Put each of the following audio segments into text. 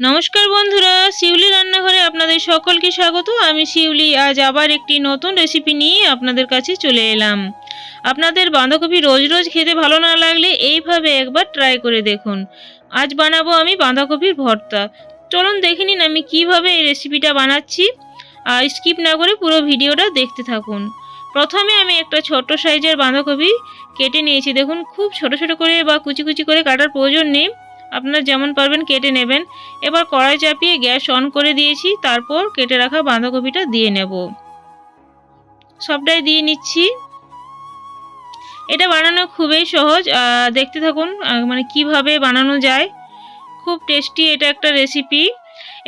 নমস্কার বন্ধুরা, শিউলি রান্নাঘরে আপনাদের সকলকে স্বাগত। আমি শিউলি, আজ আবার একটি নতুন রেসিপি নিয়ে আপনাদের কাছে চলে এলাম। আপনাদের বাঁধাকপি রোজ রোজ খেতে ভালো না লাগলে এইভাবে একবার ট্রাই করে দেখুন। আজ বানাবো আমি বাঁধাকপির ভর্তা। চলুন দেখে নিন আমি কীভাবে এই রেসিপিটা বানাচ্ছি। আর স্কিপ না করে পুরো ভিডিওটা দেখতে থাকুন। প্রথমে আমি একটা ছোট সাইজের বাঁধাকপি কেটে নিয়েছি। দেখুন, খুব ছোট ছোট করে বা কুচি কুচি করে কাটার প্রয়োজন নেই। আপনার যেমন পারবেন কেটে নেবেন। এবার কড়াই চাপিয়ে গ্যাস অন করে দিয়েছি, তারপর কেটে রাখা বাঁধাকপিটা দিয়ে নেব। সবটাই দিয়ে নিচ্ছি। এটা বানানো খুবই সহজ দেখতে থাকুন মানে কীভাবে বানানো যায়। খুব টেস্টি এটা একটা রেসিপি।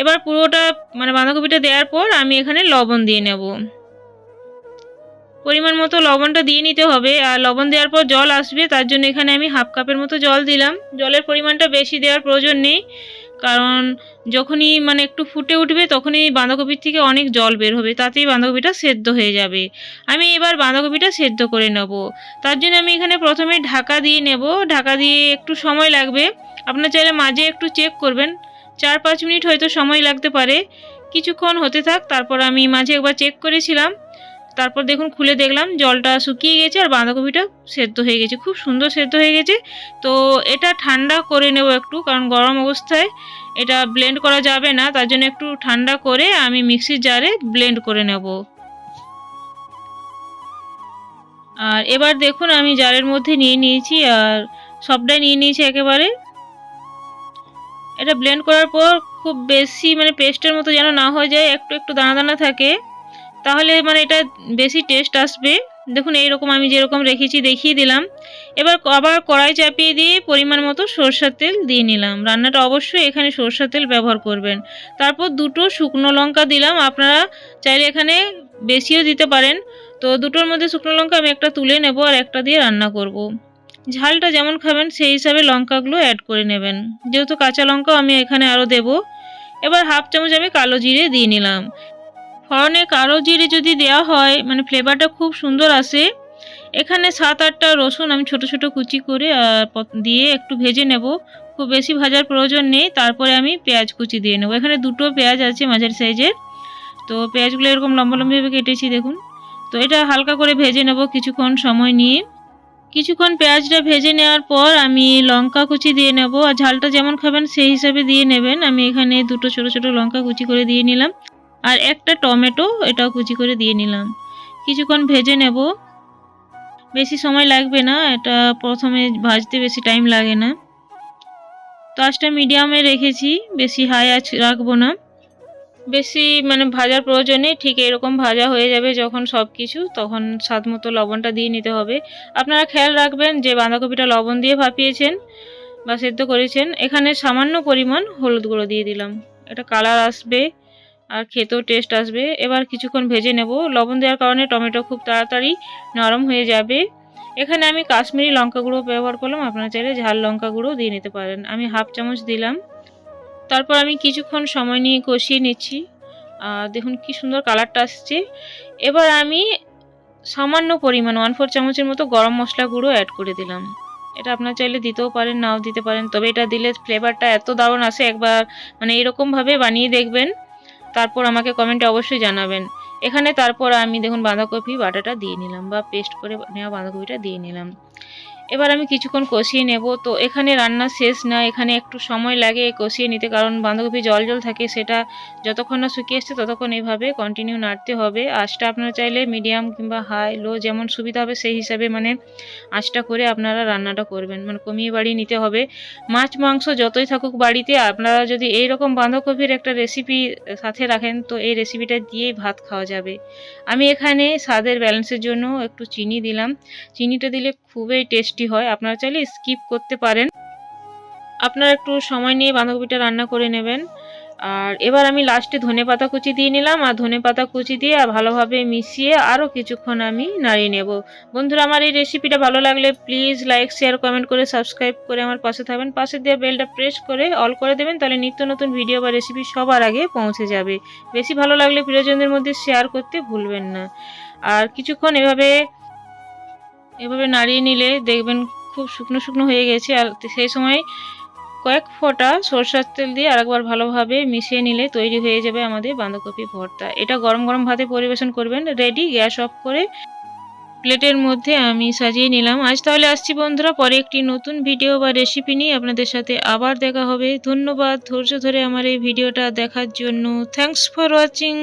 এবার পুরোটা মানে বাঁধাকপিটা দেওয়ার পর আমি এখানে লবণ দিয়ে নেব। পরিমাণ মতো লবণটা দিয়ে নিতে হবে। আর লবণ দেওয়ার পর জল আসবে, তার জন্য এখানে আমি হাফ কাপের মতো জল দিলাম। জলের পরিমাণটা বেশি দেওয়ার প্রয়োজন নেই, কারণ যখনই মানে একটু ফুটে উঠবে, তখনই বাঁধাকপির থেকে অনেক জল বের হবে, তাতেই বাঁধাকপিটা সেদ্ধ হয়ে যাবে। আমি এবার বাঁধাকপিটা সেদ্ধ করে নেব। তার জন্য আমি এখানে প্রথমে ঢাকা দিয়ে নেব। ঢাকা দিয়ে একটু সময় লাগবে। আপনার চাইলে মাঝে একটু চেক করবেন। চার পাঁচ মিনিট হয়তো সময় লাগতে পারে। কিছুক্ষণ হতে থাক, তারপর আমি মাঝে একবার চেক করেছিলাম। তারপর দেখুন খুলে দেখলাম, জলটা শুকিয়ে গেছে আর বাঁধাকপিটা সেদ্ধ হয়ে গেছে, খুব সুন্দর সেদ্ধ হয়ে গেছে। তো এটা ঠান্ডা করে নেব একটু, কারণ গরম অবস্থায় এটা ব্লেন্ড করা যাবে না, তার জন্য একটু ঠান্ডা করে আমি মিক্সির জারে ব্লেন্ড করে নেব। আর এবার দেখুন আমি জারের মধ্যে নিয়ে নিয়েছি, আর সবটাই নিয়ে নিয়েছি একেবারে। এটা ব্লেন্ড করার পর খুব বেশি মানে পেস্টের মতো যেন না হয়ে যায়, একটু একটু দানা দানা থাকে। তাহলে মানে এটা বেশি টেস্ট আসবে। দেখুন, এইরকম আমি যেরকম রেখেছি, দেখিয়ে দিলাম। এবার আবার কড়াই চাপিয়ে দিয়ে পরিমাণ মতো সরষের তেল দিয়ে নিলাম। রান্নাটা অবশ্যই এখানে সরষের তেল ব্যবহার করবেন। তারপর দুটো শুকনো লঙ্কা দিলাম। আপনারা চাইলে এখানে বেশিও দিতে পারেন। তো দুটোর মধ্যে শুকনো লঙ্কা আমি একটা তুলে নেব আর একটা দিয়ে রান্না করব। ঝালটা যেমন খাবেন, সেই হিসাবে লঙ্কাগুলো অ্যাড করে নেবেন। যেহেতু কাঁচা লঙ্কাও আমি এখানে আরও দেব। এবার হাফ চামচ আমি কালো জিরে দিয়ে নিলাম। ফড়নে কালো জিরে যদি দেওয়া হয় মানে ফ্লেভারটা খুব সুন্দর আসে, এখানে সাত, আটটা রসুন আমি ছোট ছোট কুচি করে দিয়ে একটু ভেজে নেব। খুব বেশি ভাজার প্রয়োজন নেই, তারপরে আমি পেঁয়াজ কুচি দিয়ে নেব। এখানে দুটো পেঁয়াজ আছে মাঝারি সাইজের। তো পেঁয়াজগুলো এরকম লম্বা লম্বিভাবে কেটেছি, দেখুন। তো এটা হালকা করে ভেজে নেব কিছুক্ষণ সময় নিয়ে। কিছুক্ষণ পেঁয়াজটা ভেজে নেওয়ার পর আমি লঙ্কা কুচি দিয়ে নেব। আর ঝালটা যেমন খাবেন, সেই হিসাবে দিয়ে নেবেন। আমি এখানে দুটো ছোট ছোট লঙ্কা কুচি করে দিয়ে নিলাম। আর একটা টমেটো এটাও কুচি করে দিয়ে নিলাম। কিছুক্ষণ ভেজে নেব। বেশি সময় লাগবে না, এটা প্রথমে ভাজতে বেশি টাইম লাগে না। তো আঁচটা মিডিয়ামে রেখেছি, বেশি হাই আঁচ রাখব না। বেশি মানে ভাজার প্রয়োজনে ঠিক এরকম ভাজা হয়ে যাবে যখন সব কিছু তখন স্বাদ মতো লবণটা দিয়ে নিতে হবে। আপনারা খেয়াল রাখবেন যে বাঁধাকপিটা লবণ দিয়ে ভাপিয়েছেন বা সেদ্ধ করেছেন, এখানে সামান্য পরিমাণ হলুদ গুঁড়ো দিয়ে দিলাম। এটা কালার আসবে। আর খেতেও টেস্ট আসবে। এবার কিছুক্ষণ ভেজে নেব। লবণ দেওয়ার কারণে টমেটো খুব তাড়াতাড়ি নরম হয়ে যাবে। এখানে আমি কাশ্মীরি লঙ্কা গুঁড়ো ব্যবহার করলাম। আপনারা চাইলে ঝাল লঙ্কা গুঁড়ো দিয়ে নিতে পারেন। আমি হাফ চামচ দিলাম। তারপর আমি কিছুক্ষণ সময় নিয়ে কষিয়ে নিচ্ছি। দেখুন কি সুন্দর কালারটা আসছে। এবার আমি সামান্য পরিমাণ ওয়ান ফোর চামচের মতো গরম মশলা গুঁড়ো অ্যাড করে দিলাম। এটা আপনার চাইলে দিতেও পারেন, নাও দিতে পারেন। তবে এটা দিলে ফ্লেভারটা এত দারুণ আসে একবার মানে এরকমভাবে বানিয়ে দেখবেন। তারপর আমাকে কমেন্টে অবশ্যই জানাবেন। এখানে তারপর আমি দেখুন বাঁধাকপি, বাটাটা দিয়ে নিলাম বা পেস্ট করে নেওয়া বাঁধাকপিটা দিয়ে নিলাম। এবার আমি কিছুক্ষণ কষিয়ে নেব। তো এখানে রান্না শেষ না, এখানে একটু সময় লাগে কষিয়ে নিতে, কারণ বাঁধাকপি জল জল থাকে, সেটা যতক্ষণ না শুকিয়ে আসছে ততক্ষণ এইভাবে কন্টিনিউ নাড়তে হবে। আঁচটা আপনারা চাইলে মিডিয়াম কিংবা হাই লো যেমন সুবিধা হবে সেই হিসাবে মানে আঁচটা করে আপনারা রান্নাটা করবেন। মানে কমিয়ে বাড়িয়ে নিতে হবে। মাছ, মাংস যতই থাকুক বাড়িতে, আপনারা যদি এই রকম বাঁধাকপির একটা রেসিপি সাথে রাখেন, তো এই রেসিপিটা দিয়েই ভাত খাওয়া যাবে। আমি এখানে স্বাদের ব্যালেন্সের জন্য একটু চিনি দিলাম। চিনিটা দিলে খুবই টেস্টি হয়, আপনারা চাইলে স্কিপ করতে পারেন। আপনারা একটু সময় নিয়ে বাঁধাকপিটা রান্না করে নেবেন। আর এবার আমি লাস্টে ধনে পাতা কুচি দিয়ে নিলাম, আর ধনে পাতা কুচি দিয়ে আর ভালোভাবে মিশিয়ে আরও কিছুক্ষণ আমি নাড়িয়ে নেব। বন্ধুরা, আমার এই রেসিপিটা ভালো লাগলে প্লিজ লাইক শেয়ার কমেন্ট করে সাবস্ক্রাইব করে আমার পাশে থাকবেন। পাশে দিয়ে বেলটা প্রেস করে অল করে দেবেন, তাহলে নিত্য নতুন ভিডিও বা রেসিপি সবার আগে পৌঁছে যাবে। বেশি ভালো লাগলে প্রিয়জনদের মধ্যে শেয়ার করতে ভুলবেন না। আর কিছুক্ষণ এভাবে এভাবে নাড়িয়ে নিলে দেখবেন খুব শুকনো শুকনো হয়ে গেছে। আর সেই সময় কয়েক ফোঁটা সরষের তেল দিয়ে আরেকবার ভালোভাবে মিশিয়ে নিলে তৈরি হয়ে যাবে আমাদের বাঁধাকপি ভর্তা। এটা গরম গরম ভাতে পরিবেশন করবেন রেডি গ্যাস অফ করে প্লেটের মধ্যে আমি সাজিয়ে নিলাম। আজ তাহলে আসছি বন্ধুরা, পরে একটি নতুন ভিডিও বা রেসিপি নিয়ে আপনাদের সাথে আবার দেখা হবে। ধন্যবাদ, ধৈর্য ধরে আমার এই ভিডিওটা দেখার জন্য। Thanks for watching